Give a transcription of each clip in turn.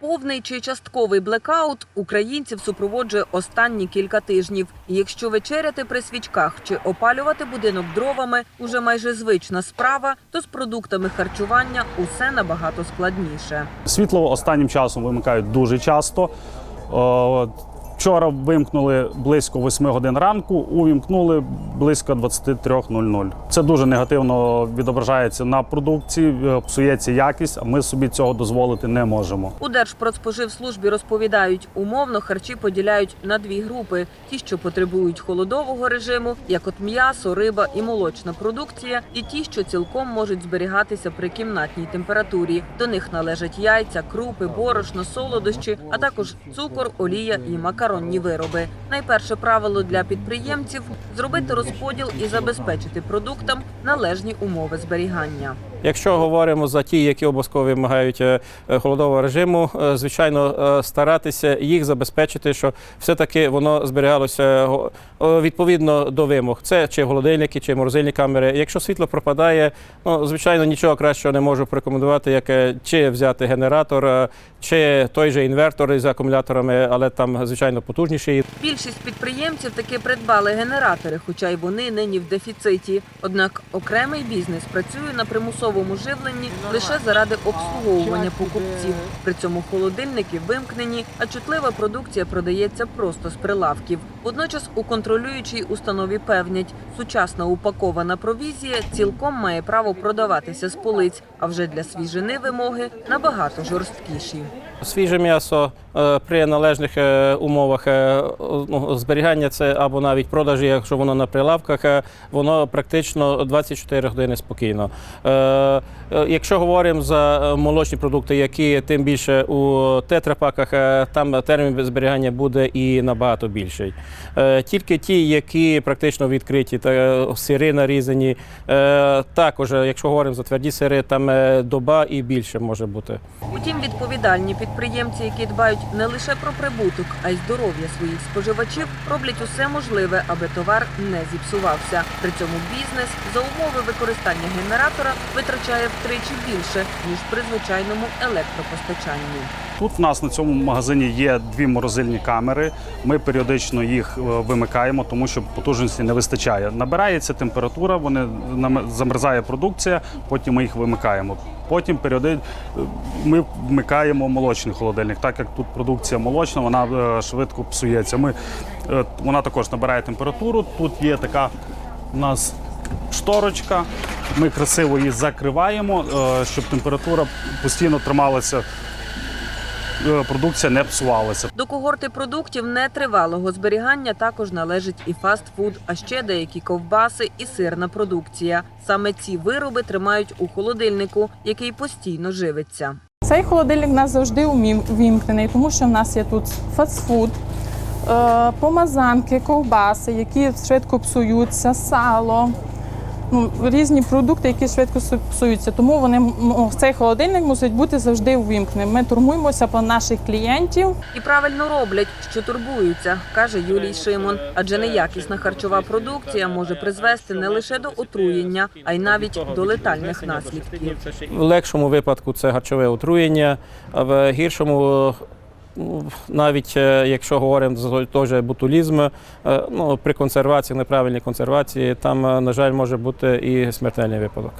Повний чи частковий блекаут українців супроводжує останні кілька тижнів. Якщо вечеряти при свічках чи опалювати будинок дровами уже майже звична справа, то з продуктами харчування усе набагато складніше. Світло останнім часом вимикають дуже часто. Вчора вимкнули близько 8 годин ранку, увімкнули близько 23.00. Це дуже негативно відображається на продукції, е, псується якість, а ми собі цього дозволити не можемо. У Держпродспоживслужбі розповідають, умовно харчі поділяють на дві групи: ті, що потребують холодового режиму, як от м'ясо, риба і молочна продукція, і ті, що цілком можуть зберігатися при кімнатній температурі. До них належать яйця, крупи, борошно, солодощі, а також цукор, олія і макаронні вироби. Найперше правило для підприємців зробити розподіл і забезпечити продуктам належні умови зберігання. Якщо говоримо за ті, які обов'язково вимагають е, е, холодового режиму, е, звичайно, старатися їх забезпечити, що все-таки воно зберігалося відповідно до вимог. Це чи холодильники, чи морозильні камери. Якщо світло пропадає, ну звичайно нічого кращого не можу порекомендувати, як чи взяти генератор, чи той же інвертор із акумуляторами, але там звичайно потужніший. Більшість підприємців таки придбали генератори, хоча й вони нині в дефіциті. Однак окремий бізнес працює на примусовому живленні лише заради обслуговування покупців. При цьому холодильники вимкнені, а чутлива продукція продається просто з прилавків. Водночас у контролюючій установі певнять, сучасна упакована провізія цілком має право продаватися з полиць, а вже для свіжини вимоги набагато жорсткіші. Свіже м'ясо е, при належних е, умовах е, ну, зберігання це або навіть продажі, якщо воно на прилавках, воно практично 24 години спокійно. Е, е, Якщо говоримо за е, молочні продукти, які тим більше у тетрапаках, там термін зберігання буде і набагато більший. Тільки ті, які практично відкриті, та сири нарізані, також, якщо говоримо за тверді сири, там доба і більше може бути. Утім, відповідальні підприємці, які дбають не лише про прибуток, а й здоров'я своїх споживачів, роблять усе можливе, аби товар не зіпсувався. При цьому бізнес за умови використання генератора витрачає втричі більше ніж при звичайному електропостачанні. Тут в нас на цьому магазині є дві морозильні камери. Ми періодично їх е, вимикаємо, тому що потужності не вистачає. Набирається температура, вони замерзає продукція, потім ми їх вимикаємо. Потім періоди е, ми вмикаємо молочний холодильник. Так як тут продукція молочна, вона е, швидко псується. Ми, вона також набирає температуру. Тут є така у нас шторочка. Ми красиво її закриваємо, е, щоб температура постійно трималася е, продукція не псувалася. До когорти продуктів нетривалого зберігання також належить і фастфуд, а ще деякі ковбаси і сирна продукція. Саме ці вироби тримають у холодильнику, який постійно живиться. Цей холодильник у нас завжди увімкнений, тому що в нас є тут фастфуд, е, помазанки, ковбаси, які швидко псуються, сало. Ну, різні продукти, які швидко су- псуються. Тому вони м- цей холодильник мусить бути завжди увімкненим. Ми турмуємося про наших клієнтів. І правильно роблять, що турбуються, каже Юлій Шимон. Адже неякісна харчова продукція може призвести не лише до отруєння, а й навіть до летальних наслідків. В легшому випадку це харчове отруєння, а в гіршому, ну, навіть е, якщо говоримо за той же ботулізм, е, ну, при консервації, неправильній консервації, там, е, на жаль, може бути і смертельний випадок.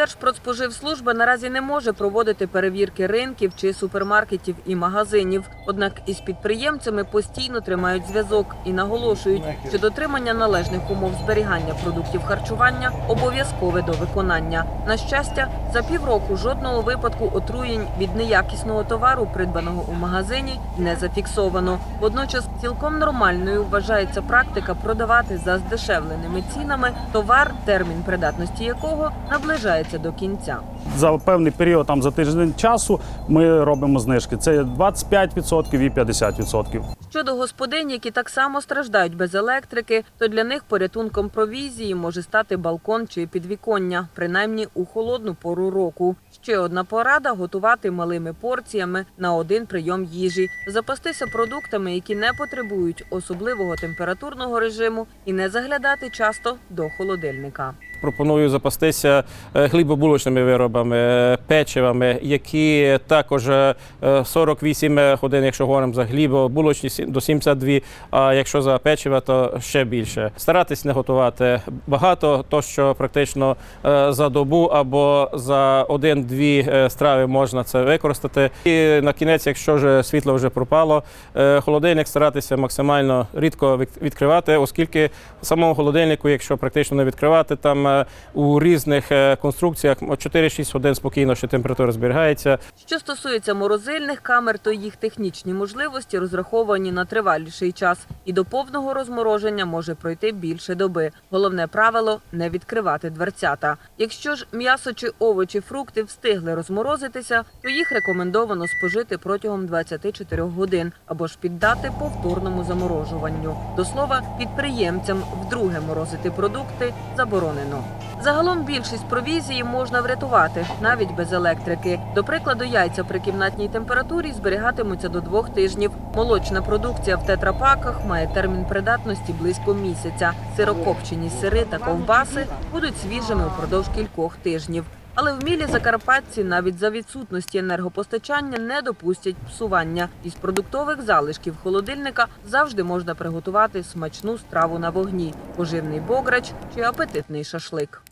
Держпродспоживслужба наразі не може проводити перевірки ринків чи супермаркетів і магазинів. Однак із підприємцями постійно тримають зв'язок і наголошують, що дотримання належних умов зберігання продуктів харчування обов'язкове до виконання. На щастя, за півроку жодного випадку отруєнь від неякісного товару, придбаного у магазині, не зафіксовано. Водночас цілком нормальною вважається практика продавати за здешевленими цінами товар, термін придатності якого наближається до кінця. За певний період, там за тиждень часу, ми робимо знижки. Це 25% і 50%. Щодо господинь, які так само страждають без електрики, то для них порятунком провізії може стати балкон чи підвіконня, принаймні у холодну пору року. Ще одна порада готувати малими порціями на один прийом їжі, запастися продуктами, які не потребують особливого температурного режиму, і не заглядати часто до холодильника. Пропоную запастися е, хлібобулочними виробами, е, печивами, які також е, 48 годин, якщо говоримо за хлібобулочні, сі- до 72, а якщо за печиво, то ще більше. Старатись не готувати багато, то що практично е, за добу або за один-дві е, страви можна це використати. І на кінець, якщо вже світло вже пропало, е, холодильник старатися максимально рідко відкривати, оскільки самому холодильнику, якщо практично не відкривати, там е, у різних е, конструкціях 4-6 годин спокійно ще температура зберігається. Що стосується морозильних камер, то їх технічні можливості розраховані на триваліший час, і до повного розмороження може пройти більше доби. Головне правило не відкривати дверцята. Якщо ж м'ясо чи овочі, фрукти встигли розморозитися, то їх рекомендовано спожити протягом 24 годин або ж піддати повторному заморожуванню. До слова, підприємцям вдруге морозити продукти заборонено. Загалом більшість провізії можна врятувати навіть без електрики. До прикладу, яйця при кімнатній температурі зберігатимуться до двох тижнів. Молочна продукція в тетрапаках має термін придатності близько місяця. Сирокопчені сири та ковбаси будуть свіжими упродовж кількох тижнів. Але вмілі закарпатці навіть за відсутності енергопостачання не допустять псування. Із продуктових залишків холодильника завжди можна приготувати смачну страву на вогні, поживний бограч чи апетитний шашлик.